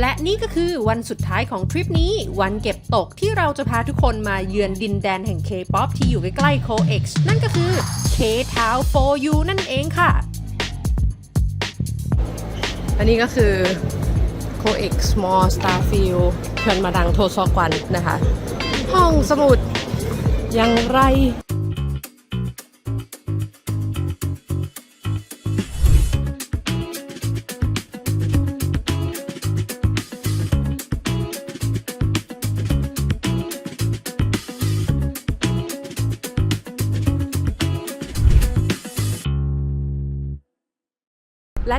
และนี่ก็คือวันสุดท้ายของทริปนี้ วันเก็บตกที่เราจะพาทุกคนมาเยือนดินแดนแห่ง K-POP ที่อยู่ใกล้ๆ COEX นั่นก็คือ K-Town 4U นั่นเองค่ะ อันนี้ก็คือ COEX Small Starfield เชิญมาดังโทซอกวันนะคะ ห้องสมุดย่างไร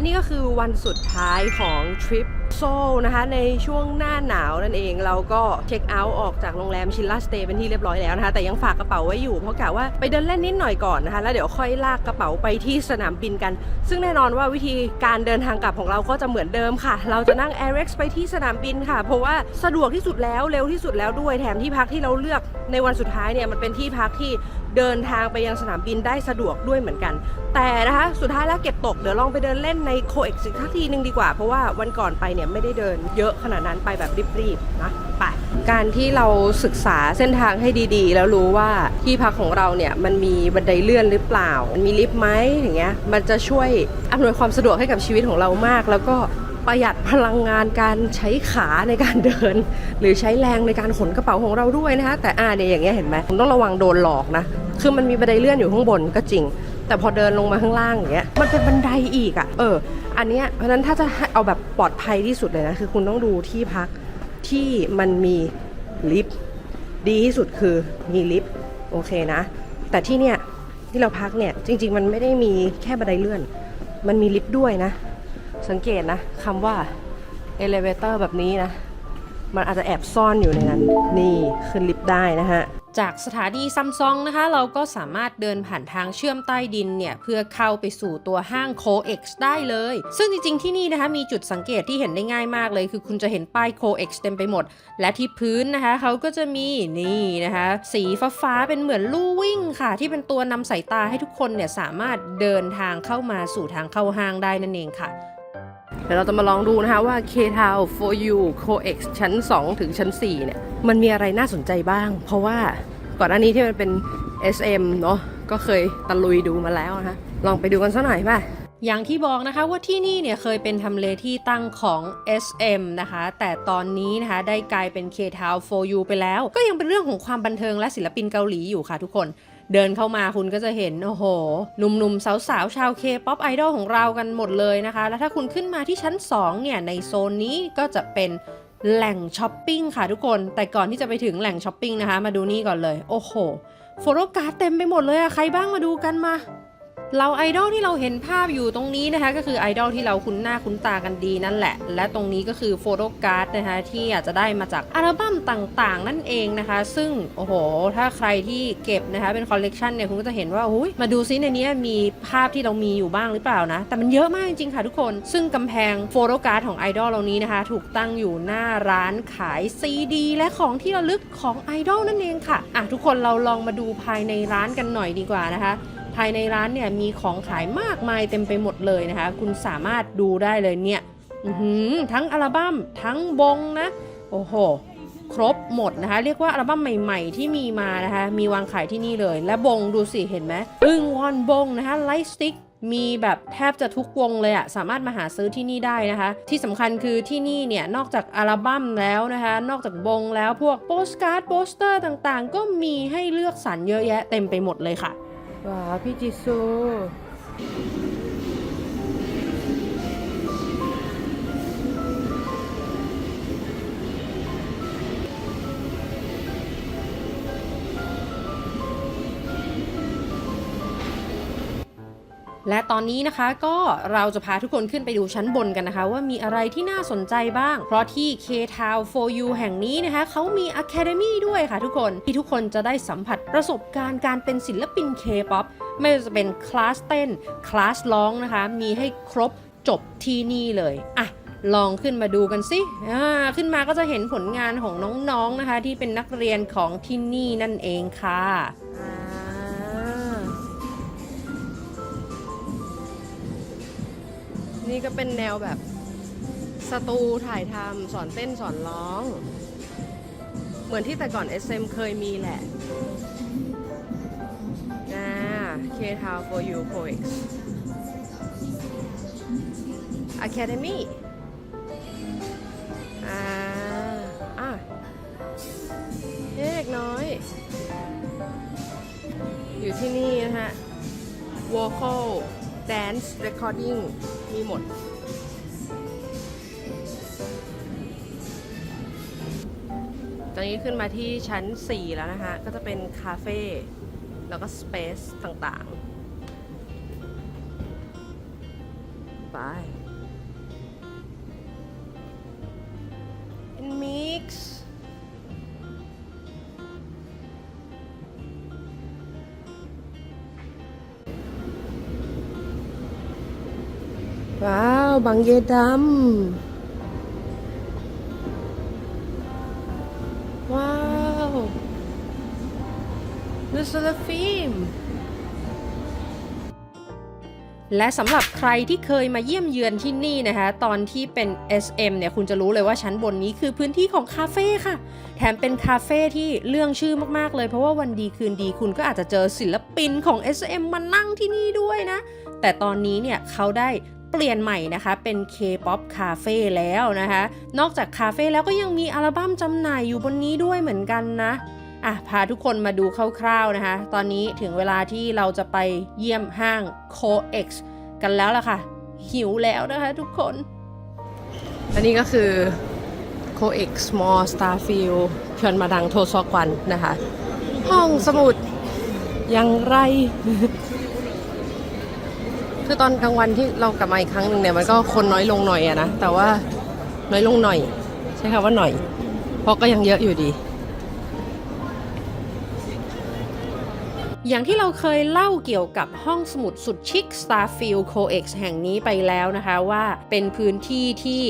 นี่ก็คือวันสุดท้ายของทริปโซลนะคะ ในช่วงหน้าหนาวนั่นเองเราก็เช็คเอาท์ออกจากโรงแรมชิลล่าสเตย์เป็นที่เรียบร้อยแล้วนะคะ แต่ยังฝากกระเป๋าไว้อยู่ เพราะกะว่าไปเดินเล่นนิดหน่อยก่อนนะคะ แล้วเดี๋ยวค่อยลากกระเป๋าไปที่สนามบินกัน ซึ่งแน่นอนว่าวิธีการเดินทางกลับของเราก็จะเหมือนเดิมค่ะ เราจะนั่ง Air X ไปที่สนามบินค่ะ เพราะว่าสะดวกที่สุดแล้วเร็วที่สุดแล้วด้วยแถมที่พักที่เราเลือกในวันสุดท้ายเนี่ยมันเป็นที่พักที่เดินทางไปยังสนามบินได้สะดวกด้วยเหมือนกัน แต่นะคะ สุดท้ายแล้วเก็บตก เดี๋ยวลองไปเดินเล่นในโคเอ็กซ์อีกสักทีนึงดีกว่า เพราะว่าวันก่อนไปเนี่ยไม่ได้เดินเยอะขนาดนั้นไปแบบรีบๆนะไปการที่เราศึกษาเส้นทางให้ดีๆ แล้วรู้ว่าที่พักของเราเนี่ยมันมีบันไดเลื่อนหรือเปล่า มันมีลิฟต์ไหมอย่างเงี้ยมันจะช่วยอำนวยความสะดวกให้กับชีวิตของเรามาก แล้วก็ ประหยัดพลังงานการใช้ขาในการเดิน หรือใช้แรงในการขนกระเป๋าของเราด้วยนะคะแต่อ่าเนี่ยอย่างเงี้ยเห็นไหมผมต้องระวังโดนหลอกนะคือมันมีบันไดเลื่อนอยู่ข้างบนก็จริง แต่พอเดินลงมาข้างล่างอย่างเงี้ยมันเป็นบันไดอีกอะ่ะเออ อันเนี้ยเพราะนั้นถ้าจะเอาแบบปลอดภัยที่สุดเลยนะคือคุณต้องดูที่พักที่มันมีลิฟต์ดีที่สุดคือมีลิฟต์โอเคนะ แต่ที่เนี่ยที่เราพักเนี่ยจริง ๆ มันไม่ได้มีแค่บันไดเลื่อน มันมีลิฟต์ด้วยนะ สังเกตนะคำว่า elevator แบบนี้นะ มันอาจจะแอบซ่อนอยู่ในนั้น นี่ขึ้นลิฟต์ได้นะฮะจากสถานีซัมซุงนะคะเราก็สามารถเดินผ่านทางเชื่อมใต้ดินเนี่ย เพื่อเข้าไปสู่ตัวห้าง COEX ได้เลย ซึ่งจริงๆที่นี่นะคะมีจุดสังเกตที่เห็นได้ง่ายมากเลย คือคุณจะเห็นป้าย COEX เต็มไปหมด และที่พื้นนะคะเขาก็จะมีนี่นะคะ สีฟ้าๆเป็นเหมือนลู่วิ่งค่ะ ที่เป็นตัวนำสายตาให้ทุกคนเนี่ยสามารถเดินทางเข้ามาสู่ทางเข้าห้างได้นั่นเองค่ะ ดี๋ยวเราจะมาลองดูนะคะว่า K Town for You COEX ชั้น 2 ถึงชั้น 4 เนี่ย มันมีอะไรน่าสนใจบ้าง เพราะว่าก่อนหน้านี้ที่มันเป็น SM เนาะก็เคยตะลุยดูมาแล้วนะคะ ลองไปดูกันสักหน่อยป่ะอย่างที่บอกนะคะว่าที่นี่เนี่ยเคยเป็นทำเลที่ตั้งของ SM นะคะ แต่ตอนนี้นะคะได้กลายเป็น K Town for You ไปแล้ว ก็ยังเป็นเรื่องของความบันเทิงและศิลปินเกาหลีอยู่ค่ะทุกคน เดินเข้ามาคุณก็จะเห็น โอ้โห หนุ่มๆ สาวๆ ชาวเคป๊อปไอดอลของเรากันหมดเลยนะคะ แล้วถ้าคุณขึ้นมาที่ชั้น 2 เนี่ย ในโซนนี้ก็จะเป็นแหล่งช้อปปิ้งค่ะทุกคน แต่ก่อนที่จะไปถึงแหล่งช้อปปิ้งนะคะ มาดูนี่ก่อนเลย โอ้โห โฟโต้การ์ดเต็มไปหมดเลยอะใครบ้างมาดูกันมา เราไอดอลที่เราเห็นภาพอยู่ตรงนี้นะคะก็คือไอดอลที่เราคุ้นหน้าคุ้นตากันดีนั่นแหละ และตรงนี้ก็คือโฟโต้การ์ดนะคะที่อาจจะได้มาจากอัลบั้มต่างๆ นั่นเองนะคะ ซึ่งโอ้โห ถ้าใครที่เก็บนะคะเป็นคอลเลกชันเนี่ยคุณก็จะเห็นว่าหุยมาดูซิในนี้มีภาพที่เรามีอยู่บ้างหรือเปล่านะ แต่มันเยอะมากจริงๆค่ะทุกคน ซึ่งกำแพงโฟโต้การ์ดของไอดอลเหล่านี้นะคะ ถูกตั้งอยู่หน้าร้านขายซีดีและของที่ระลึกของไอดอลนั่นเองค่ะอะทุกคนเราลองมาดูภายในร้านกันหน่อยดีกว่านะคะ ภายในร้านเนี่ยมีของขายมากมายเต็มไปหมดเลยนะคะ คุณสามารถดูได้เลยเนี่ยทั้งอัลบั้มทั้งบงนะ โอ้โห ครบหมดนะคะ เรียกว่าอัลบั้มใหม่ๆ ที่มีมานะคะ มีวางขายที่นี่เลย และบงดูสิเห็นไหมอึ้งวอนบงนะคะไลท์สติ๊กมีแบบแทบจะทุกวงเลยอะสามารถมาหาซื้อที่นี่ได้นะคะ ที่สำคัญคือที่นี่เนี่ย นอกจากอัลบั้มแล้วนะคะ นอกจากบงแล้วพวกโปสการ์ดโปสเตอร์ต่างๆ ก็มีให้เลือกสรรเยอะแยะเต็มไปหมดเลยค่ะ ว้าวพี่จิ และตอนนี้นะคะก็เราจะพาทุกคนขึ้นไปดูชั้นบนกันนะคะ ว่ามีอะไรที่น่าสนใจบ้าง เพราะที่ K Town for You แห่งนี้นะคะเขามี Academy ด้วยค่ะทุกคนที่ทุกคนจะได้สัมผัสประสบการณ์การเป็นศิลปิน K-POP ไม่ว่าจะเป็นคลาสเต้นคลาสร้องนะคะ มีให้ครบจบที่นี่เลยอะลองขึ้นมาดูกันสิอ่าขึ้นมาก็จะเห็นผลงานของน้องๆนะคะ ที่เป็นนักเรียนของที่นี่นั่นเองค่ะ นี่ก็เป็นแนวแบบสตูถ่ายทำสอนเต้นสอนร้อง เหมือนที่แต่ก่อน SM เคยมีแหละอ่า K t o w for You Coex Academy อ่าอะเด็กน้อย อยู่ที่นี่นะฮะ vocal dance recording มีหมด ตอนนี้ขึ้นมาที่ชั้น 4 แล้วนะคะ ก็จะเป็นคาเฟ่แล้วก็สเปซต่างๆไป ว้าวบังเยดำ ว้าวดูสลฟิล์มและสำหรับใครที่เคยมาเยี่ยมเยือนที่นี่นะคะ ตอนที่เป็น SM เนี่ยคุณจะรู้เลยว่าชั้นบนนี้คือพื้นที่ของคาเฟ่ค่ะ แถมเป็นคาเฟ่ที่เรื่องชื่อมากๆเลย เพราะว่าวันดีคืนดีคุณก็อาจจะเจอศิลปินของ SM มานั่งที่นี่ด้วยนะ แต่ตอนนี้เนี่ยเขาได้ เปลี่ยนใหม่นะคะ เป็น K-POP Cafe แล้วนะคะ นอกจากคาเฟ่แล้วก็ยังมีอัลบั้มจำหน่ายอยู่บนนี้ด้วยเหมือนกันนะอะพาทุกคนมาดูคร่าวๆนะคะ ตอนนี้ถึงเวลาที่เราจะไปเยี่ยมห้าง COEX กันแล้วล่ะค่ะ หิวแล้วนะคะทุกคน อันนี้ก็คือ COEX Small Starfield เพียนมาดังโทซอกวันนะคะ ห้องสมุดอย่างไร คือตอนกลางวันที่เรากลับมาอีกครั้งหนึ่งเนี่ยมันก็คนน้อยลงหน่อยอะนะแต่ว่าน้อยลงหน่อย ใช่ค่ะว่าหน่อย เพราะก็ยังเยอะอยู่ดี อย่างที่เราเคยเล่าเกี่ยวกับห้องสมุดสุดชิค Starfield COEX แห่งนี้ไปแล้วนะคะว่าเป็นพื้นที่ที่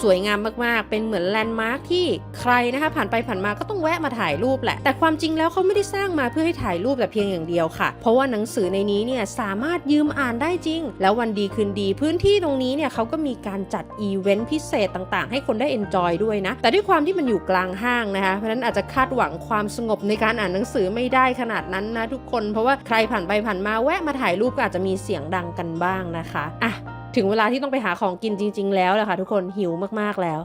สวยงามมากๆ เป็นเหมือนแลนด์มาร์คที่ใครนะคะผ่านไปผ่านมาก็ต้องแวะมาถ่ายรูปแหละ แต่ความจริงแล้วเขาไม่ได้สร้างมาเพื่อให้ถ่ายรูปแต่เพียงอย่างเดียวค่ะ เพราะว่าหนังสือในนี้เนี่ยสามารถยืมอ่านได้จริง แล้ววันดีคืนดีพื้นที่ตรงนี้เนี่ยเขาก็มีการจัดอีเวนต์พิเศษต่างๆ ให้คนได้เอนจอยด้วยนะ แต่ด้วยความที่มันอยู่กลางห้างนะคะเพราะฉะนั้นอาจจะคาดหวังความสงบในการอ่านหนังสือไม่ได้ขนาดนั้นนะทุกคนเพราะว่าใครผ่านไปผ่านมาแวะมาถ่ายรูปก็อาจจะมีเสียงดังกันบ้างนะคะอะถึงเวลาที่ต้องไปหาของกินจริง ๆ แล้วแหละค่ะทุกคนหิวมากๆแล้ว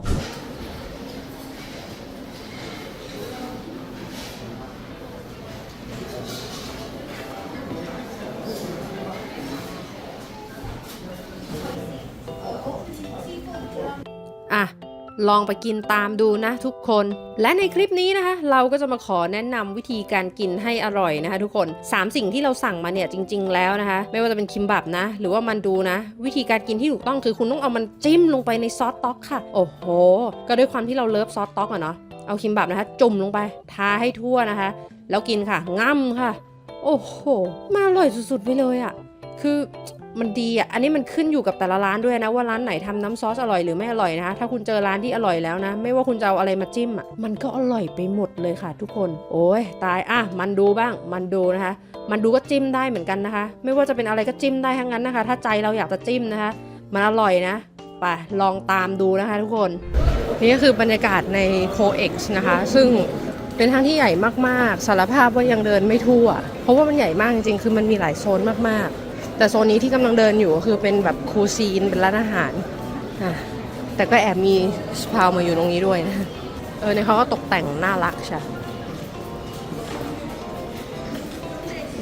ลองไปกินตามดูนะทุกคน และในคลิปนี้นะคะ เราก็จะมาขอแนะนำวิธีการกินให้อร่อยนะคะ ทุกคน 3 สิ่งที่เราสั่งมาเนี่ยจริง ๆ แล้วนะคะ ไม่ว่าจะเป็นคิมบับนะ หรือว่ามันดูนะ วิธีการกินที่ถูกต้องคือคุณต้องเอามันจิ้มลงไปในซอสต๊อกค่ะ โอ้โห ก็ด้วยความที่เราเลิฟซอสต๊อกอะเนาะเอาคิมบับนะคะ จุ่มลงไปทาให้ทั่วนะคะ แล้วกินค่ะง่ำค่ะ โอ้โหมาอร่อยสุดๆไปเลยอะคือ มันดีอะ อันนี้มันขึ้นอยู่กับแต่ละร้านด้วยนะ ว่าร้านไหนทำน้ำซอสอร่อยหรือไม่อร่อยนะคะ ถ้าคุณเจอร้านที่อร่อยแล้วนะ ไม่ว่าคุณจะเอาอะไรมาจิ้มอะ มันก็อร่อยไปหมดเลยค่ะ ทุกคน โอ้ยตายอะมันดูบ้าง มันดูนะคะ มันดูก็จิ้มได้เหมือนกันนะคะ ไม่ว่าจะเป็นอะไรก็จิ้มได้ทั้งนั้นนะคะ ถ้าใจเราอยากจะจิ้มนะคะ มันอร่อยนะไปลองตามดูนะคะ ทุกคนนี่ก็คือบรรยากาศในโคเอ็กซ์นะคะ ซึ่งเป็นทางที่ใหญ่มากๆ สารภาพว่ายังเดินไม่ทั่ว เพราะว่ามันใหญ่มากจริงๆ คือมันมีหลายโซนมากๆ แต่โซนนี้ที่กำลังเดินอยู่ก็คือเป็นแบบคูซีนเป็นร้านอาหารอะแต่ก็แอบมีสปาวมาอยู่ตรงนี้ด้วยนะเออเนี่ยเขาก็ตกแต่งน่ารักใช่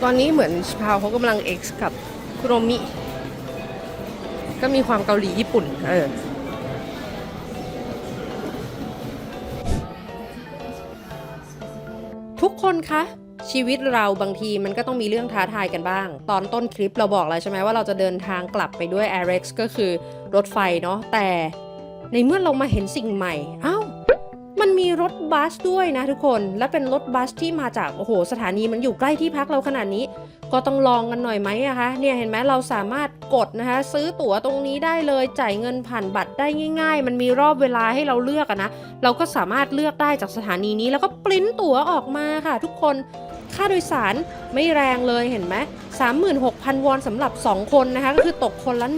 ตอนนี้เหมือนสปาวเขากำลัง X กับคุโรมิ ก็มีความเกาหลีญี่ปุ่นเออทุกคนคะ ชีวิตเราบางทีมันก็ต้องมีเรื่องท้าทายกันบ้าง ตอนต้นคลิปเราบอกแล้วใช่ไหมว่าเราจะเดินทางกลับไปด้วย a i r e x ก็คือรถไฟเนาะแต่ในเมื่อเรามาเห็นสิ่งใหม่เอ้ามันมีรถบัสด้วยนะทุกคนและเป็นรถบัสที่มาจากโอ้โห สถานีมันอยู่ใกล้ที่พักเราขนาดนี้ ก็ต้องลองกันหน่อยไหมอะคะเนี่ยเห็นไหมเราสามารถกดนะคะ ซื้อตั๋วตรงนี้ได้เลยจ่ายเงินผ่านบัตรได้ง่าย ๆ มันมีรอบเวลาให้เราเลือกอะนะเราก็สามารถเลือกได้จากสถานีนี้แล้วก็ปริ้นตั๋วออกมาค่ะ ทุกคน ค่าโดยสารไม่แรงเลยเห็นไหม36,000 วอนสำหรับ 2 คนนะคะ ก็คือตกคนละ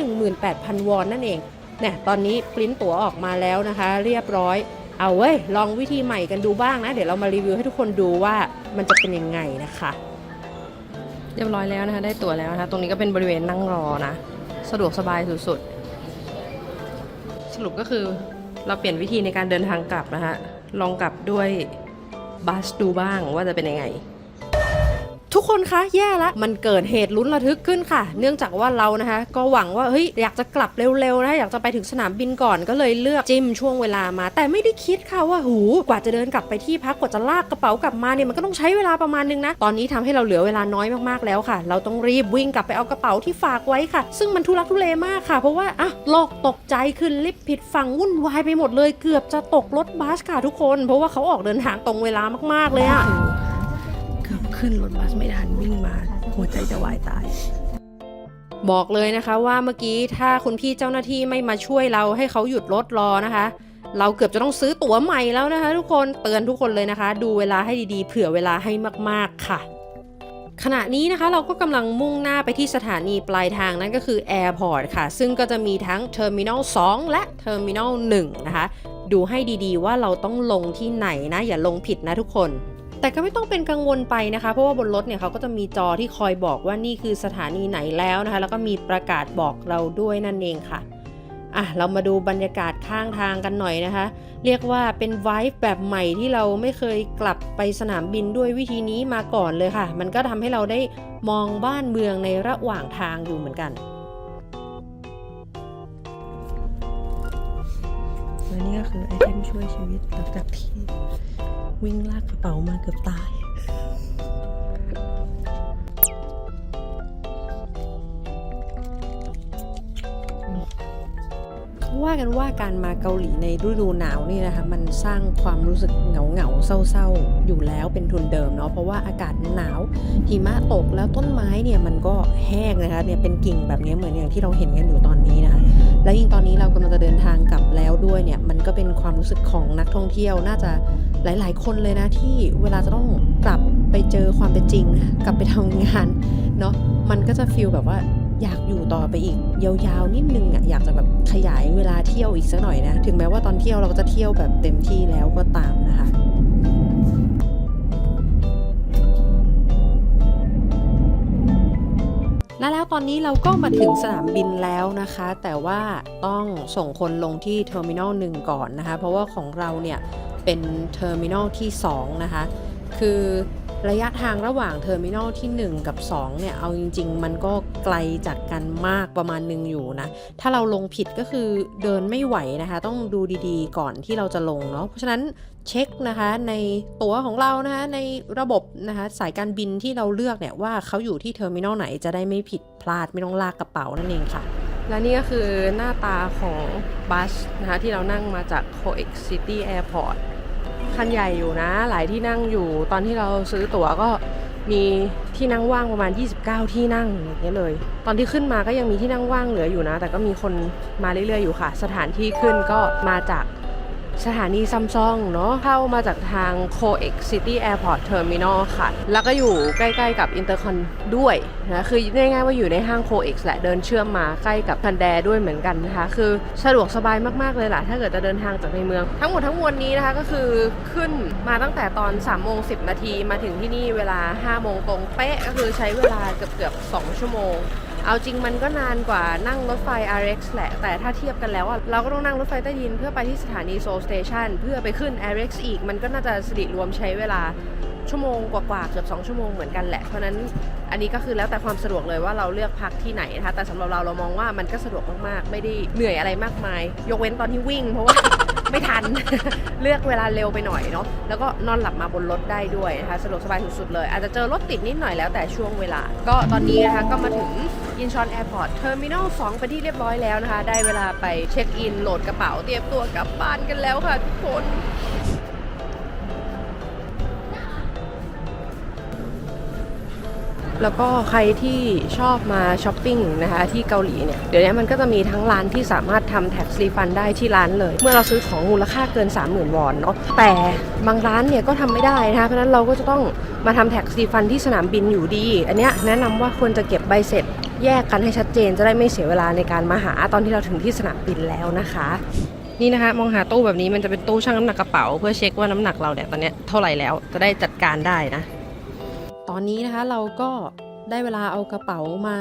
18,000 วอนนั่นเองเนี่ยตอนนี้ปริ้นตั๋วออกมาแล้วนะคะ เรียบร้อย เอาเว้ย ลองวิธีใหม่กันดูบ้างนะ เดี๋ยวเรามารีวิวให้ทุกคนดูว่ามันจะเป็นยังไงนะคะ เรียบร้อยแล้วนะคะ ได้ตั๋วแล้วนะคะ ตรงนี้ก็เป็นบริเวณนั่งรอนะ สะดวกสบายสุดๆ สรุปก็คือเราเปลี่ยนวิธีในการเดินทางกลับนะคะ ลองกลับด้วยบัสดูบ้างว่าจะเป็นยังไง ทุกคนคะแย่ละมันเกิดเหตุลุ้นระทึกขึ้นค่ะ เนื่องจากว่าเรานะคะ ก็หวังว่าเฮ้ยอยากจะกลับเร็วๆนะอยากจะไปถึงสนามบินก่อนก็เลยเลือกจิ้มช่วงเวลามา แต่ไม่ได้คิดค่ะว่าหูกว่าจะเดินกลับไปที่พักกว่าจะลากกระเป๋ากลับมาเนี่ยมันก็ต้องใช้เวลาประมาณนึงนะตอนนี้ทำให้เราเหลือเวลาน้อยมากๆแล้วค่ะ เราต้องรีบวิ่งกลับไปเอากระเป๋าที่ฝากไว้ค่ะ ซึ่งมันทุลักทุเลมากค่ะ เพราะว่าอะโลกตกใจขึ้นลิฟต์ผิดฝั่งวุ่นวายไปหมดเลย เกือบจะตกรถบัสค่ะทุกคน เพราะว่าเขาออกเดินทางตรงเวลามากๆเลยอะ ขึ้นรถบัสไม่ทันวิ่งมา หัวใจจะวายตาย บอกเลยนะคะว่าเมื่อกี้ถ้าคุณพี่เจ้าหน้าที่ไม่มาช่วยเราให้เขาหยุดรถรอนะคะ เราเกือบจะต้องซื้อตั๋วใหม่แล้วนะคะ ทุกคนเตือนทุกคนเลยนะคะ ดูเวลาให้ดีๆ เผื่อเวลาให้มากๆค่ะขณะนี้นะคะเราก็กำลังมุ่งหน้าไปที่สถานีปลายทางนั่นก็คือ Airport ค่ะ ซึ่งก็จะมีทั้ง Terminal 2 และ Terminal 1 นะคะ ดูให้ดีๆว่าเราต้องลงที่ไหนนะ อย่าลงผิดนะทุกคน แต่ก็ไม่ต้องเป็นกังวลไปนะคะ เพราะว่าบนรถเนี่ยเขาก็จะมีจอที่คอยบอกว่านี่คือสถานีไหนแล้วนะคะ แล้วก็มีประกาศบอกเราด้วยนั่นเองค่ะอะเรามาดูบรรยากาศข้างทางกันหน่อยนะคะ เรียกว่าเป็นไวฟ์แบบใหม่ที่เราไม่เคยกลับไปสนามบินด้วยวิธีนี้มาก่อนเลยค่ะ มันก็ทำให้เราได้มองบ้านเมืองในระหว่างทางอยู่เหมือนกันและนี่ก็คือไอเทมช่วยชีวิตหลังจากที่ วิ่งลากกระเป๋ามาเกือบตายว่ากันว่าการมาเกาหลีในฤดูหนาวนี่นะคะมันสร้างความรู้สึกเหงาเหงาเศร้าๆ อยู่แล้วเป็นทุนเดิมเนาะเพราะว่าอากาศหนาวหิมะตกแล้วต้นไม้ เนี่ยมันก็แห้งนะคะเนี่ยเป็นกิ่งแบบนี้เหมือนอย่างที่เราเห็นกันอยู่ตอนนี้นะคะและยิ่งตอนนี้เรากำลังจะเดินทางกลับแล้วด้วยเนี่ยมันก็เป็นความรู้สึกของนักท่องเที่ยวน่าจะหลาย ๆ คนเลยนะที่เวลาจะต้องกลับไปเจอความเป็นจริง กลับไปทำงานเนาะมันก็จะฟีลแบบว่าอยากอยู่ต่อไปอีกยาวๆนิดนึงอะอยากจะแบบขยายเวลาเที่ยวอีกสักหน่อยนะ ถึงแม้ว่าตอนเที่ยวเราก็จะเที่ยวแบบเต็มที่แล้วก็ตามนะคะ และแล้วตอนนี้เราก็มาถึงสนามบินแล้วนะคะ แต่ว่าต้องส่งคนลงที่เทอร์มินอลหนึ่งก่อนนะคะ เพราะว่าของเราเนี่ยเป็นเทอร์มินอลที่ 2 นะคะ คือ ระยะทางระหว่างเทอร์มินอลที่ 1 กับ 2 เนี่ย เอาจริง ๆ มันก็ไกลจากกันมากประมาณหนึงอยู่นะ ถ้าเราลงผิดก็คือเดินไม่ไหวนะคะ ต้องดูดีๆ ก่อนที่เราจะลงเนาะ เพราะฉะนั้นเช็คนะคะในตั๋วของเรานะคะในระบบนะคะสายการบินที่เราเลือกเนี่ยว่าเขาอยู่ที่เทอร์มินอลไหนจะได้ไม่ผิดพลาดไม่ต้องลากกระเป๋านั่นเองค่ะ และนี่ก็คือหน้าตาของบัสนะคะที่เรานั่งมาจาก Coex City Airport คันใหญ่อยู่นะ หลายที่นั่งอยู่ ตอนที่เราซื้อตั๋วก็มีที่นั่งว่างประมาณ 29 ที่นั่งอย่างเงี้ยเลย ตอนที่ขึ้นมาก็ยังมีที่นั่งว่างเหลืออยู่นะ แต่ก็มีคนมาเรื่อยๆอยู่ค่ะ สถานที่ขึ้นก็มาจาก สถานีซัมซุงเนาะเข้ามาจากทาง Coex City Airport Terminal ค่ะ แล้วก็อยู่ใกล้ๆกับ Intercon ด้วยนะคือง่ายๆว่าอยู่ในห้าง Coex แหละเดินเชื่อมมาใกล้กับคันแดด้วยเหมือนกันนะคะ คือสะดวกสบายมากๆเลยล่ะ ถ้าเกิดจะเดินทางจากในเมือง ทั้งหมดทั้งมวลนี้นะคะก็คือขึ้นมาตั้งแต่ตอน3โมง10นาทีมาถึงที่นี่เวลา5โมงตรงเป๊ะก็คือใช้เวลาเกือบๆ2ชั่วโมง เอาจริงมันก็นานกว่านั่งรถไฟ RX แหละ แต่ถ้าเทียบกันแล้วเราก็ต้องนั่งรถไฟใต้ดินเพื่อไปที่สถานีโซลสเตชันเพื่อไปขึ้น RX อีก มันก็น่าจะสิริรวมใช้เวลาชั่วโมงกว่าๆเกือบ2ชั่วโมงเหมือนกันแหละ เพราะฉะนั้นอันนี้ก็คือแล้วแต่ความสะดวกเลยว่าเราเลือกพักที่ไหนนะคะ แต่สำหรับเราเรามองว่ามันก็สะดวกมากๆ ไม่ได้เหนื่อยอะไรมากมาย ยกเว้นตอนที่วิ่ง เพราะว่าไม่ทัน เลือกเวลาเร็วไปหน่อยเนาะ แล้วก็นอนหลับมาบนรถได้ด้วยนะคะ สะดวกสบายสุดๆเลย อาจจะเจอรถติดนิดหน่อยแล้วแต่ช่วงเวลา ก็ตอนนี้นะคะก็มาถึง อินชอนแอร์พอร์ตเทอร์มินอล2เป็นที่เรียบร้อยแล้วนะคะ ได้เวลาไปเช็คอิน โหลดกระเป๋าเตรียมตัวกลับบ้านกันแล้วค่ะทุกคนแล้วก็ใครที่ชอบมาช้อปปิ้งนะคะที่เกาหลีเนี่ย เดี๋ยวนี้มันก็จะมีทั้งร้านที่สามารถทำแท็กซี่ฟันได้ที่ร้านเลย เมื่อเราซื้อของมูลค่าเกิน 30,000 วอนเนาะแต่บางร้านเนี่ยก็ทำไม่ได้นะคะเพราะนั้นเราก็จะต้องมาทำแท็กซี่ฟันที่สนามบินอยู่ดี อันเนี้ยแนะนำว่าควรจะเก็บใบเสร็จ แยกกันให้ชัดเจนจะได้ไม่เสียเวลาในการมาหาตอนที่เราถึงที่สนามบินแล้วนะคะ นี่นะคะมองหาตู้แบบนี้มันจะเป็นตู้ชั่งน้ำหนักกระเป๋า เพื่อเช็คว่าน้ำหนักเราเนี่ยตอนนี้เท่าไหร่แล้วจะได้จัดการได้นะ ตอนนี้นะคะเราก็ ได้เวลาเอากระเป๋ามา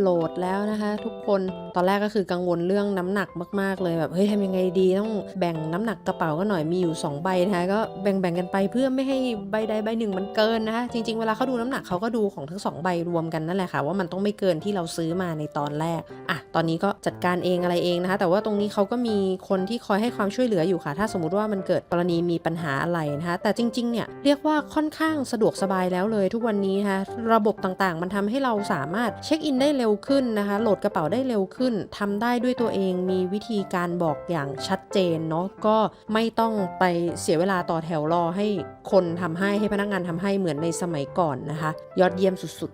โหลดแล้วนะคะ ทุกคนตอนแรกก็คือกังวลเรื่องน้ำหนักมาก ๆ เลยแบบเฮ้ยทำยังไงดีต้องแบ่งน้ำหนักกระเป๋าก็หน่อยมีอยู่ 2 ใบนะคะก็แบ่งๆกันไปเพื่อไม่ให้ใบใดใบหนึ่งมันเกินนะคะจริง ๆ เวลาเขาดูน้ำหนักเขาก็ดูของทั้งสองใบรวมกันนั่นแหละค่ะว่ามันต้องไม่เกินที่เราซื้อมาในตอนแรกอะตอนนี้ก็จัดการเองอะไรเองนะคะ แต่ว่าตรงนี้เขาก็มีคนที่คอยให้ความช่วยเหลืออยู่ค่ะ ถ้าสมมุติว่ามันเกิดกรณีมีปัญหาอะไรนะคะแต่จริงๆเนี่ยเรียกว่าค่อนข้างสะดวกสบายแล้วเลยทุกวันนี้นะคะระบบต่างๆมันทำให้เราสามารถเช็คอินได้เร็วขึ้นนะคะ โหลดกระเป๋าได้เร็วขึ้นทำได้ด้วยตัวเองมีวิธีการบอกอย่างชัดเจนเนาะก็ไม่ต้องไปเสียเวลาต่อแถวรอให้คนทำให้ให้พนักงานทำให้เหมือนในสมัยก่อนนะคะ ยอดเยี่ยมสุด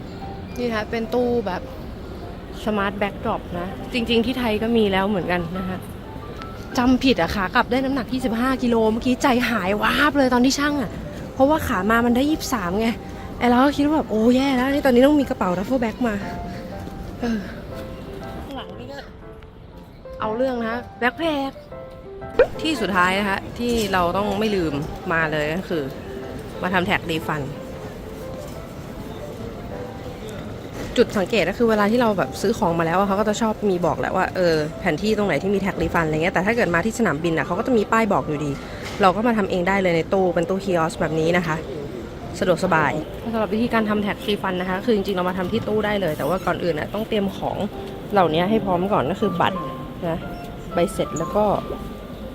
ๆ นี่นะคะเป็นตู้แบบสมาร์ทแบ็กดรอปนะ จริง ๆ ที่ไทยก็มีแล้วเหมือนกันนะคะจำผิดอะขากลับได้น้ำหนักที่15กิโลเมื่อกี้ใจหายวาบเลยตอนที่ช่างอะเพราะว่าขามามันได้ 23 ไง ไอเราก็คิดว่าแบบโอ้แย่แล้วนี่ตอนนี้ต้องมีกระเป๋าดัฟเฟิลแบ็กมาเออข้างหลังนี่ก็เอาเรื่องนะแบ็คแพคที่สุดท้ายนะคะที่เราต้องไม่ลืมมาเลยก็คือ มาทำแท็กรีฟัน จุดสังเกตก็คือเวลาที่เราแบบซื้อของมาแล้วเขาก็จะชอบมีบอกแหละว่าเออแผนที่ตรงไหนที่มีแท็กรีฟันอะไรเงี้ยแต่ถ้าเกิดมาที่สนามบินอะเขาก็จะมีป้ายบอกอยู่ดี เราก็มาทำเองได้เลยในตู้เป็นตู้คีออสแบบนี้นะคะ สะดวกสบายสำหรับวิธีการทำแท็กฟรีฟันนะคะ คือจริงๆเรามาทำที่ตู้ได้เลย แต่ว่าก่อนอื่นน่ะต้องเตรียมของเหล่านี้ให้พร้อมก่อนก็คือบัตรนะใบเสร็จแล้วก็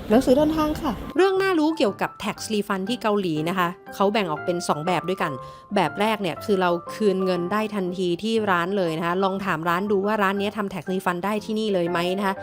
หนังสือเดินทางค่ะ เรื่องน่ารู้เกี่ยวกับ tax refund ที่เกาหลีนะคะ เขาแบ่งออกเป็น 2 แบบด้วยกัน แบบแรกเนี่ยคือเราคืนเงินได้ทันทีที่ร้านเลยนะคะ ลองถามร้านดูว่าร้านนี้ทำ tax refund ได้ที่นี่เลยไหมนะคะ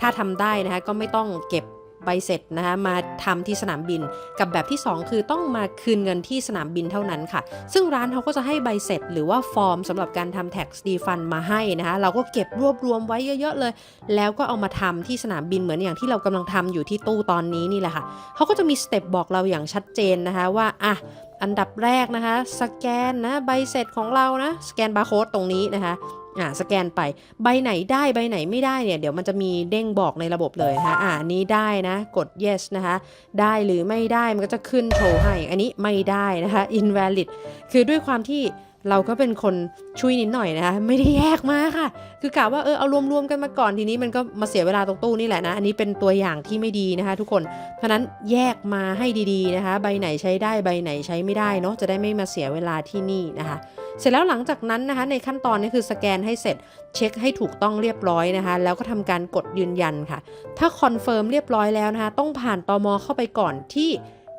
ถ้าทำได้นะคะก็ไม่ต้องเก็บ ใบเสร็จนะคะมาทำที่สนามบิน กับแบบที่ 2 คือต้องมาคืนเงินที่สนามบินเท่านั้นค่ะ ซึ่งร้านเขาก็จะให้ใบเสร็จ หรือว่าฟอร์มสำหรับการทำ tax refund มาให้นะคะเราก็เก็บรวบรวมไว้เยอะๆเลย แล้วก็เอามาทำที่สนามบินเหมือนอย่างที่เรากำลังทำอยู่ที่ตู้ตอนนี้นี่แหละค่ะเขาก็จะมีสเต็ปบอกเราอย่างชัดเจนนะคะว่าอะอันดับแรกนะคะ สแกนนะใบเสร็จของเรานะสแกนบาร์โค้ดตรงนี้นะคะ อ่าสแกนไปใบไหนได้ใบไหนไม่ได้เนี่ยเดี๋ยวมันจะมีเด้งบอกในระบบเลยนะคะอ่านี้ได้นะกด yes นะคะได้หรือไม่ได้มันก็จะขึ้นโชว์ให้ อันนี้ไม่ได้นะคะ invalid คือด้วยความที่เราก็เป็นคนช่วยนิดหน่อยนะคะไม่ได้แยกมาค่ะ คือกะว่าเออเอารวมๆกันมาก่อนทีนี้มันก็มาเสียเวลาตรงตู้นี่แหละนะอันนี้เป็นตัวอย่างที่ไม่ดีนะคะ ทุกคนเพราะนั้นแยกมาให้ดีๆนะคะ ใบไหนใช้ได้ใบไหนใช้ไม่ได้เนาะจะได้ไม่มาเสียเวลาที่นี่นะคะ เสร็จแล้วหลังจากนั้นนะคะ ในขั้นตอนนี้คือสแกนให้เสร็จ เช็คให้ถูกต้องเรียบร้อยนะคะ แล้วก็ทำการกดยืนยันค่ะ ถ้าคอนเฟิร์มเรียบร้อยแล้วนะคะ ต้องผ่านตมเข้าไปก่อนที่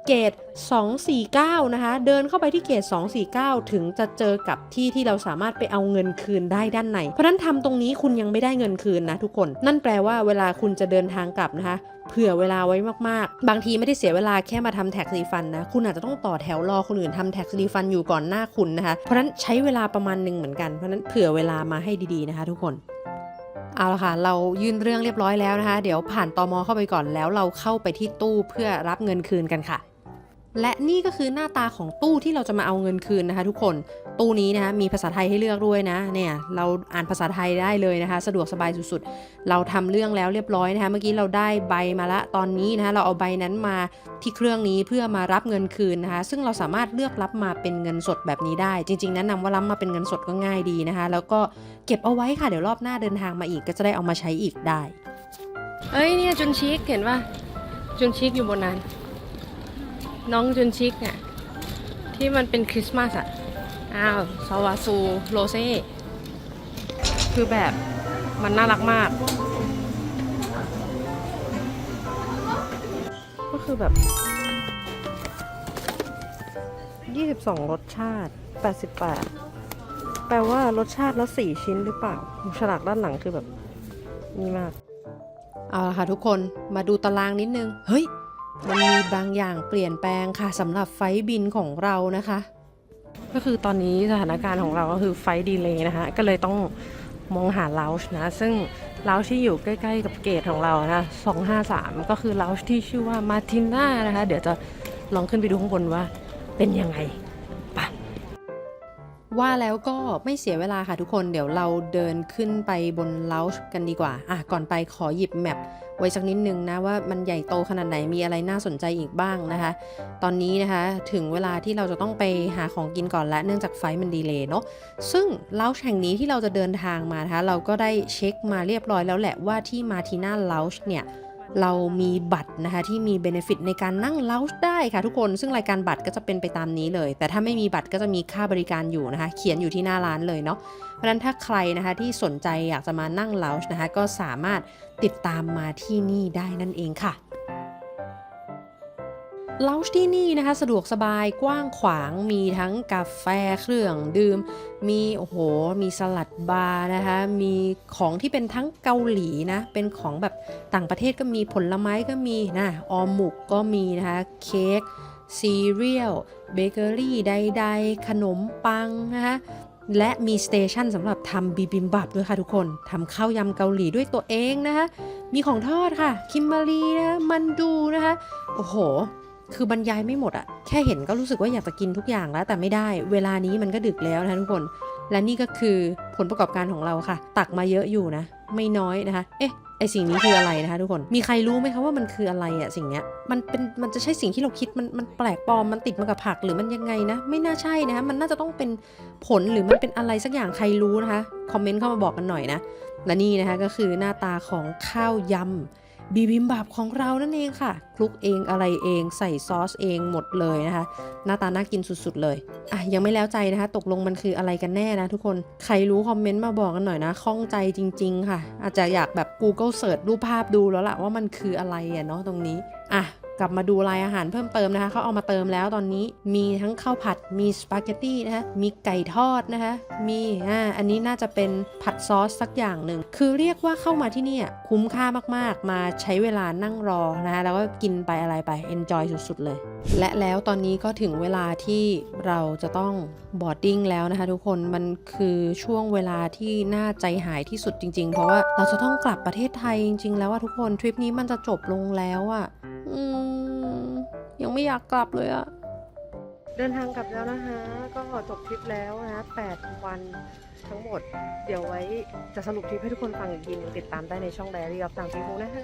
เกต249 นะคะ เดินเข้าไปที่เกต249 ถึงจะเจอกับที่ที่เราสามารถไปเอาเงินคืนได้ด้านใน เพราะฉะนั้นทำตรงนี้คุณยังไม่ได้เงินคืนนะทุกคน นั่นแปลว่าเวลาคุณจะเดินทางกลับนะคะ เผื่อเวลาไว้มากๆ บางทีไม่ได้เสียเวลาแค่มาทำแท็กซีฟันนะ คุณอาจจะต้องต่อแถวรอคนอื่นทำแท็กซีฟันอยู่ก่อนหน้าคุณนะคะ เพราะนั้นใช้เวลาประมาณหนึ่งเหมือนกัน เพราะนั้นเผื่อเวลามาให้ดีๆนะคะทุกคนเอาละค่ะ เรายื่นเรื่องเรียบร้อยแล้วนะคะ เดี๋ยวผ่านตอมอเข้าไปก่อนแล้วเราเข้าไปที่ตู้เพื่อรับเงินคืนกันค่ะ และนี่ก็คือหน้าตาของตู้ที่เราจะมาเอาเงินคืนนะคะทุกคนตู้นี้นะคะมีภาษาไทยให้เลือกด้วยนะเนี่ยเราอ่านภาษาไทยได้เลยนะคะ สะดวกสบายสุดๆ เราทำเรื่องแล้วเรียบร้อยนะคะเมื่อกี้เราได้ใบมาละตอนนี้นะคะเราเอาใบนั้นมาที่เครื่องนี้เพื่อมารับเงินคืนนะคะ ซึ่งเราสามารถเลือกรับมาเป็นเงินสดแบบนี้ได้ จริงๆแนะนำว่ารับมาเป็นเงินสดก็ง่ายดีนะคะ แล้วก็เก็บเอาไว้ค่ะเดี๋ยวรอบหน้าเดินทางมาอีกก็จะได้เอามาใช้อีกได้เอ้ยเนี่ยจุนชิกเห็นป่ะจุนชิกอยู่บนนั้น น้องจุนชิกเนี่ยที่มันเป็นคริสต์มาสอะอ้าวซาวาซูโรเซ่คือแบบมันน่ารักมาก ก็คือแบบ 22 รสชาติ 88 แปลว่ารสชาติละ 4 ชิ้นหรือเปล่าฉลากด้านหลังคือแบบนี่มาก เอาละค่ะทุกคนมาดูตารางนิดนึง เฮ้ย มันมีบางอย่างเปลี่ยนแปลงค่ะสำหรับไฟล์บินของเรานะคะ ก็คือตอนนี้สถานการณ์ของเราก็คือไฟดีเลย์นะคะก็เลยต้องมองหาเลาช์นะ ซึ่งเลาช์ที่อยู่ใกล้ๆกับเกตของเรานะ253 ก็คือเลาช์ที่ชื่อว่ามาติน่านะคะ เดี๋ยวจะลองขึ้นไปดูข้างบนว่าเป็นยังไงไปว่าแล้วก็ไม่เสียเวลาค่ะทุกคนเดี๋ยวเราเดินขึ้นไปบนเลาช์กันดีกว่า อะก่อนไปขอหยิบแมปไว้สักนิดนึงนะว่ามันใหญ่โตขนาดไหนมีอะไรน่าสนใจอีกบ้างนะคะ ตอนนี้นะคะถึงเวลาที่เราจะต้องไปหาของกินก่อนและเนื่องจากไฟมันดีเลย์เนาะซึ่งเลาช์แห่งนี้ที่เราจะเดินทางมานะคะเราก็ได้เช็คมาเรียบร้อยแล้วแหละว่าที่มาทีน่าเลาช์เนี่ย เรามีบัตรนะคะที่มีเบนฟิตในการนั่งเลาช์ได้ค่ะทุกคนซึ่งรายการบัตรก็จะเป็นไปตามนี้เลย แต่ถ้าไม่มีบัตรก็จะมีค่าบริการอยู่นะคะ เขียนอยู่ที่หน้าร้านเลยเนาะเพราะฉะนั้นถ้าใครนะคะที่สนใจอยากจะมานั่งเลาช์นะคะก็สามารถติดตามมาที่นี่ได้นั่นเองค่ะ เลาช์ที่นี่นะคะสะดวกสบายกว้างขวางมีทั้งกาแฟเครื่องดื่ม มีโอ้โหมีสลัดบาร์นะคะมีของที่เป็นทั้งเกาหลีนะเป็นของแบบต่างประเทศก็มีผลไม้ก็มีนะออมหมุกก็มีนะคะเค้กซีเรียลเบเกอรี่ใดๆ ขนมปังนะคะและมีสเตชันสำหรับทำบิบิมบับด้วยค่ะทุกคนทำข้าวยำเกาหลีด้วยตัวเองนะคะมีของทอดค่ะ คิมมารีนะคะมันดูนะคะ โอ้โห คือบรรยายไม่หมดอะแค่เห็นก็รู้สึกว่าอยากจะกินทุกอย่างแล้วแต่ไม่ได้ เวลานี้มันก็ดึกแล้วนะทุกคน และนี่ก็คือผลประกอบการของเราค่ะ ตักมาเยอะอยู่นะ ไม่น้อยนะคะ เอ๊ะไอสิ่งนี้คืออะไรนะคะทุกคน มีใครรู้ไหมคะว่ามันคืออะไรอะสิ่งเนี้ย มันเป็น มันจะใช่สิ่งที่เราคิด มัน มันแปลกปลอม มันติดมากับผักหรือมันยังไงนะ ไม่น่าใช่นะคะ มันน่าจะต้องเป็นผลหรือมันเป็นอะไรสักอย่างใครรู้นะคะ คอมเมนต์เข้ามาบอกกันหน่อยนะ และนี่นะคะก็คือหน้าตาของข้าวยำ บีบิมบับของเรานั่นเองค่ะคลุกเองอะไรเองใส่ซอสเองหมดเลยนะคะ หน้าตาน่ากินสุดๆเลยอะยังไม่แล้วใจนะคะ ตกลงมันคืออะไรกันแน่นะทุกคนใครรู้คอมเมนต์มาบอกกันหน่อยนะข้องใจจริง ๆ ค่ะ อาจจะอยากแบบ Google Search รูปภาพดูแล้วล่ะว่ามันคืออะไรอะเนาะตรงนี้อะ กลับมาดูรายอาหารเพิ่มเติมนะคะเขาเอามาเติมแล้วตอนนี้มีทั้งข้าวผัดมีสปาเกตตี้นะคะมีไก่ทอดนะคะมีอ่าอันนี้น่าจะเป็นผัดซอสสักอย่างหนึ่งคือเรียกว่าเข้ามาที่นี่คุ้มค่ามากๆ มาใช้เวลานั่งรอนะคะแล้วก็กินไปอะไรไป enjoy สุดๆเลย และแล้วตอนนี้ก็ถึงเวลาที่เราจะต้องบอร์ดดิ้งแล้วนะคะทุกคนมันคือช่วงเวลาที่น่าใจหายที่สุดจริงๆ เพราะว่าเราจะต้องกลับประเทศไทยจริง ๆ แล้วว่าทุกคนทริปนี้มันจะจบลงแล้วอะ อืม ยังไม่อยากกลับเลยอะเดินทางกลับแล้วนะคะ ก็จบทริปแล้วนะ8วันทั้งหมด เดี๋ยวไว้จะสรุปทริปให้ทุกคนฟังอีกทีหนึงติดตามได้ในช่อง Diary of ต่างปีฮูนะคะ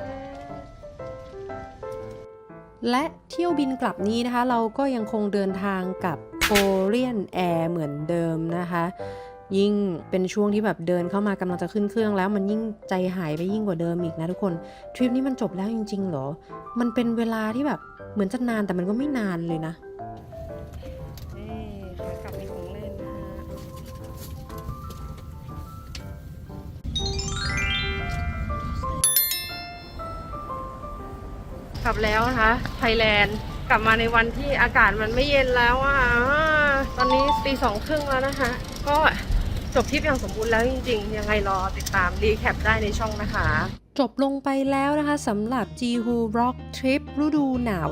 และเที่ยวบินกลับนี้นะคะ เราก็ยังคงเดินทางกับ Korean Air เหมือนเดิมนะคะ ยิ่งเป็นช่วงที่แบบเดินเข้ามากำลังจะขึ้นเครื่องแล้วมันยิ่งใจหายไปยิ่งกว่าเดิมอีกนะทุกคนทริปนี้มันจบแล้วจริงๆเหรอ มันเป็นเวลาที่แบบเหมือนจะนานแต่มันก็ไม่นานเลยนะนี่ค่ะกลับมีของเล่นนะฮะกลับแล้วนะคะไทยแลนด์กลับมาในวันที่อากาศมันไม่เย็นแล้วอะตอนนี้ตีสองครึ่งแล้วนะคะ ก็ จบทริปอย่างสมบูรณ์แล้วจริง ๆ ยังไงรอติดตามรีแคปได้ในช่องนะคะ จบลงไปแล้วนะคะสำหรับ g h o Rock Trip ฤดูหนาว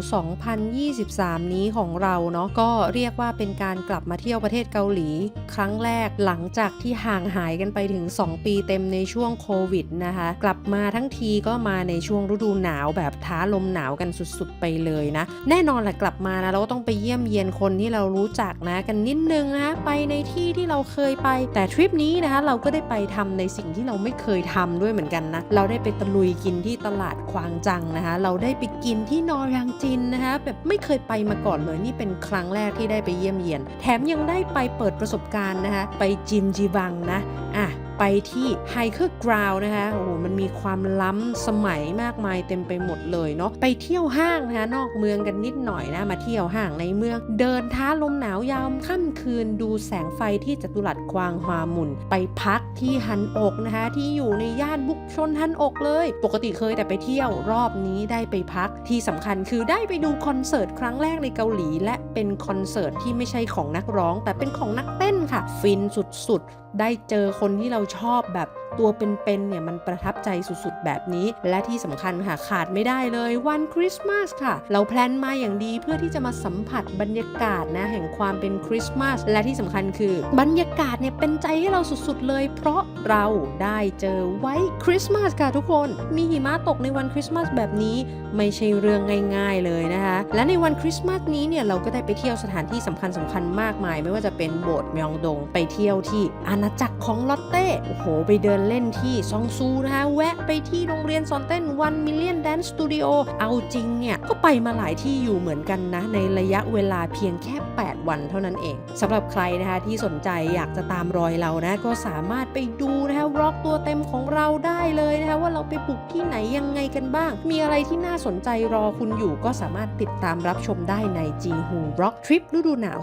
2023 นี้ของเราเนาะก็เรียกว่าเป็นการกลับมาเที่ยวประเทศเกาหลี ครั้งแรกหลังจากที่ห่างหายกันไปถึง 2 ปีเต็มในช่วงโควิดนะคะกลับมาทั้งทีก็มาในช่วงฤดูหนาวแบบท้าลมหนาวกันสุดๆไปเลยนะ แน่นอนแหละกลับมานะเราก็ต้องไปเยี่ยมเยียนคนที่เรารู้จักนะกันนิดนึงนะคะไปในที่ที่เราเคยไป แต่ทริปนี้นะคะเราก็ได้ไปทำในสิ่งที่เราไม่เคยทำด้วยเหมือนกันนะเราได้ไปตะลุยกินที่ตลาดควางจังนะคะ เราได้ไปกินที่นอร์ยังจินนะคะแบบไม่เคยไปมาก่อนเลยนี่เป็นครั้งแรกที่ได้ไปเยี่ยมเยียน แถมยังได้ไปเปิดประสบการณ์นะคะไปจิมจีบังนะอะ ไปที่ไฮเคอร์กราวนะคะโอ้โหมันมีความล้ำสมัยมากมายเต็มไปหมดเลยเนาะไปเที่ยวห้างนะคะนอกเมืองกันนิดหน่อยนะ มาเที่ยวห้างในเมือง เดินท้าลมหนาวยามค่ำคืนดูแสงไฟที่จตุรัสควางฮวามุน ไปพักที่ฮันอกนะคะ ที่อยู่ในย่านบุกชนฮันอกเลย ปกติเคยแต่ไปเที่ยวรอบนี้ได้ไปพักที่สำคัญคือได้ไปดูคอนเสิร์ตครั้งแรกในเกาหลี และเป็นคอนเสิร์ตที่ไม่ใช่ของนักร้อง แต่เป็นของนักเต้น ค่ะ ฟินสุดๆ ได้เจอคนที่เราชอบแบบตัวเป็นๆเนี่ยมันประทับใจสุดๆ แบบนี้ และที่สำคัญค่ะขาดไม่ได้เลยวันคริสต์มาสค่ะ เราแพลนมาอย่างดีเพื่อที่จะมาสัมผัสบรรยากาศนะแห่งความเป็นคริสต์มาสและที่สำคัญคือบรรยากาศเนี่ยเป็นใจให้เราสุดๆ เลย เพราะเราได้เจอไว้คริสต์มาสค่ะทุกคน มีหิมะตกในวันคริสต์มาสแบบนี้ไม่ใช่เรื่องง่าย ๆเลยนะคะ และในวันคริสต์มาสนี้เนี่ยเราก็ได้ไปเที่ยวสถานที่สำคัญสำคัญๆมากมาย ไม่ว่าจะเป็นโบสถ์มยองดง ไปเที่ยวที่อาณาจักรของลอตเต้โอ้โหไปเดินเล่นที่ซองซูนะคะแวะไปที่โรงเรียนสอนเต้น 1 Million Dance Studio เอาจริงเนี่ยก็ไปมาหลายที่อยู่เหมือนกันนะ ในระยะเวลาเพียงแค่ 8 วันเท่านั้นเองสำหรับใครนะคะที่สนใจอยากจะตามรอยเรานะ ก็สามารถไปดูนะคะวล็อกตัวเต็มของเราได้เลยนะคะว่าเราไปบุกที่ไหนยังไงกันบ้าง มีอะไรที่น่าสนใจรอคุณอยู่ก็สามารถติดตามรับชมได้ใน g h o Rock Trip ฤดูหนาว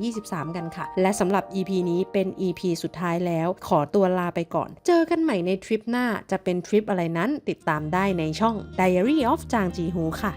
2023 กันค่ะ และสำหรับ EP นี้เป็น EP สุดท้ายแล้ว ขอตัวลาไปก่อนเจอกันใหม่ในทริปหน้าจะเป็นทริปอะไรนั้นติดตามได้ในช่อง Diary of จางจีฮูค่ะ